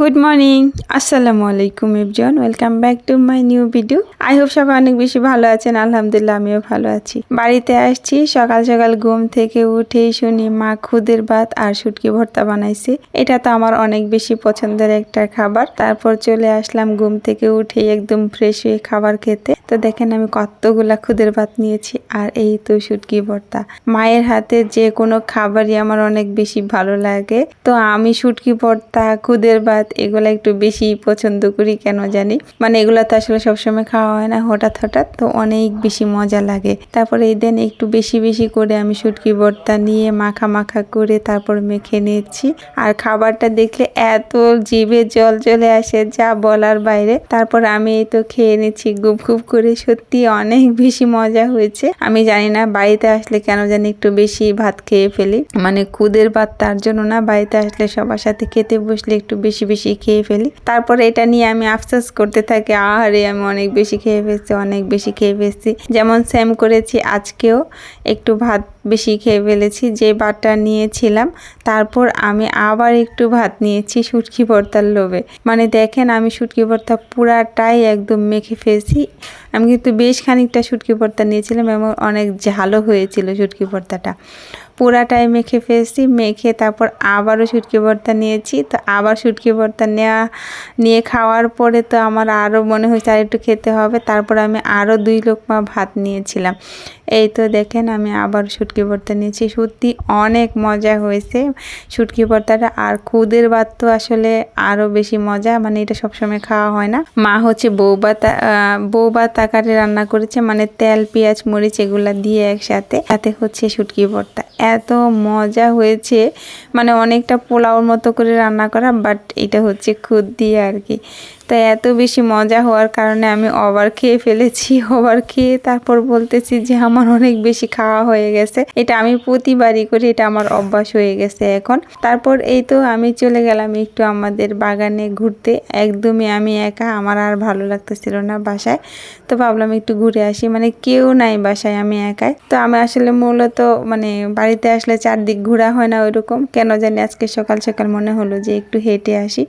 Good morning আসসালামু আলাইকুম everyone welcome back to my new video I hope সবাই অনেক বেশি ভালো আছেন। আলহামদুলিল্লাহ, আমিও ভালো আছি। বাড়িতে আসছি। সকাল সকাল ঘুম থেকে উঠেই শুনি মা খুদের ভাত আর শুটকি ভর্তা বানাইছে। এটা তো আমার অনেক বেশি পছন্দের একটা খাবার। তারপর চলে আসলাম ঘুম থেকে উঠেই একদম ফ্রেশ হয়ে খাবার খেতে। তো দেখেন আমি কতগুলা খুদের ভাত নিয়েছি আর এই তো শুটকি ভর্তা। মায়ের হাতে যে কোনো খাবারই আমার অনেক বেশি ভালো লাগে। তো আমি শুটকি ভর্তা, খুদের ভাত এগুলো একটু বেশি পছন্দ করি, কেন জানি? মানে এগুলো তো আসলে সবসময় খাওয়া হয় না হঠাৎ হঠাৎ, তো অনেক বেশি মজা লাগে। তারপরে এই দিন একটু বেশি বেশি করে আমি শুটকি ভর্তা নিয়ে মাখা মাখা করে তারপর মেখে নিয়েছি আর খাবারটা দেখলে এত জিভে জল চলে আসে, যা বলার বাইরে। তারপর আমি এই তো খেয়ে নিচ্ছি, গুপ গুপ করে। সত্যি অনেক বেশি মজা হয়েছে। আমি জানি না বাড়িতে আসলে কেন জানি একটু বেশি ভাত খেয়ে ফেলি। মানে খুদের ভাত তার জন্য না, বাড়িতে আসলে সবার সাথে খেতে বসলে একটু বেশি বেশি খেয়ে ফেলি। তারপর এটা নিয়ে আমি আফসোস করতে থাকি, আহারে আমি অনেক বেশি খেয়ে ফেলছি, অনেক বেশি খেয়ে ফেলছি। যেমন সেম করেছি, আজকেও একটু ভাত বেশি খেয়ে ফেলেছি, যে ভাতটা নিয়েছিলাম, তারপর আমি আবার একটু ভাত নিয়েছি শুটকি ভর্তার লোভে। মানে দেখেন আমি শুটকি ভর্তা পুরাটাই একদম মেখে ফেলছি। আমি কিন্তু বেশ খানিকটা শুটকি ভর্তা নিয়েছিলাম এবং অনেক ঝালও হয়েছিল শুটকি ভর্তাটা পুরাটাই মেখে ফেলছি মেখে তারপর আবারও শুটকি ভর্তা নিয়েছি। তো আবার শুটকি ভর্তা নেওয়া নিয়ে খাওয়ার পরে তো আমার আরও মনে হয়েছে আর একটু খেতে হবে। তারপর আমি আরও দুই লোকমা ভাত নিয়েছিলাম। এই তো দেখেন আমি আবার শুটকি ভর্তা নিয়েছি। সত্যি অনেক মজা হয়েছে শুটকি ভর্তাটা। আর খুদের ভাত তো আসলে আরও বেশি মজা মানে এটা সবসময় খাওয়া হয় না। মা হচ্ছে বৌবাত বৌবাত আকারে রান্না করেছে মানে তেল, পেঁয়াজ, মরিচ এগুলা দিয়ে একসাথে সাথে হচ্ছে শুটকি ভর্তা। এত মজা হয়েছে। মানে অনেকটা পোলাওর মতো করে রান্না করা বাট এটা হচ্ছে খুদ দিয়ে আর কি। তো এত বেশি মজা হওয়ার কারণে আমি ওভার খেয়ে ফেলেছি, ওভার খেয়ে তারপর বলতেছি যে আমার অনেক বেশি খাওয়া হয়ে গেছে। এটা আমি প্রতিবারই করি, এটা আমার অভ্যাস হয়ে গেছে এখন। তারপর এই তো আমি চলে গেলাম একটু আমাদের বাগানে ঘুরতে। একদমই আমি একা, আমার আর ভালো লাগতেছিল না বাসায়। তো ভাবলাম একটু ঘুরে আসি মানে কেউ নাই বাসায়, আমি একাই। তো আমি আসলে মূলত মানে বাড়িতে আসলে চারদিক ঘোরা হয় না ওইরকম। কেন জানি আজকে সকাল সকাল মনে হলো যে একটু হেঁটে আসি।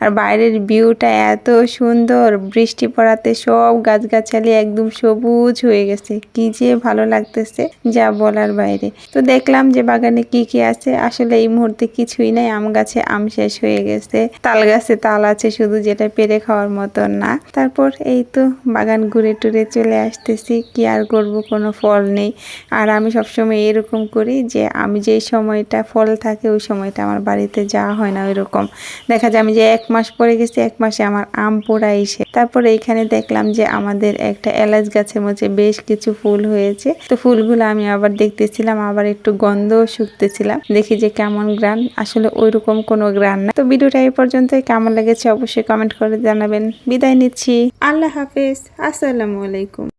আর বাইরের ভিউটা এত সুন্দর বৃষ্টি পড়াতে সব গাছগাছালি একদম সবুজ হয়ে গেছে। কি যে ভালো লাগতেছে, যা বলার বাইরে। তো দেখলাম যে বাগানে কি কি আছে, আসলে এই মুহূর্তে কিছুই নাই, আম গাছে আম শেষ হয়ে গেছে, তাল গাছে তাল আছে, শুধু যেটা পেরে খাওয়ার মতো না। তারপর এই তো বাগান ঘুরে টুরে চলে আসতেছি, কি আর করব, কোনো ফল নেই। আর আমি সবসময় এরকম করি যে আমি যেই সময়টা ফল থাকে, ওই সময়টা আমার বাড়িতে যাওয়া হয় না ওই রকম দেখা যায় আমি যে এক মাস পরে গেছি, এক মাসে আমার আম পোড়া এসে। তারপরে এইখানে দেখলাম যে আমাদের একটা এলাচ গাছের মধ্যে বেশ কিছু ফুল হয়েছে। তো ফুলগুলো আমি আবার দেখতেছিলাম, আবার একটু গন্ধ শুকতেছিলাম। দেখি যে কেমন গ্রান। আসলে ওইরকম কোনো গ্রান না। তো ভিডিওটা এই পর্যন্ত কেমন লেগেছে অবশ্যই কমেন্ট করে জানাবেন। বিদায় নিচ্ছি। আল্লাহ হাফেজ। আসসালামু আলাইকুম।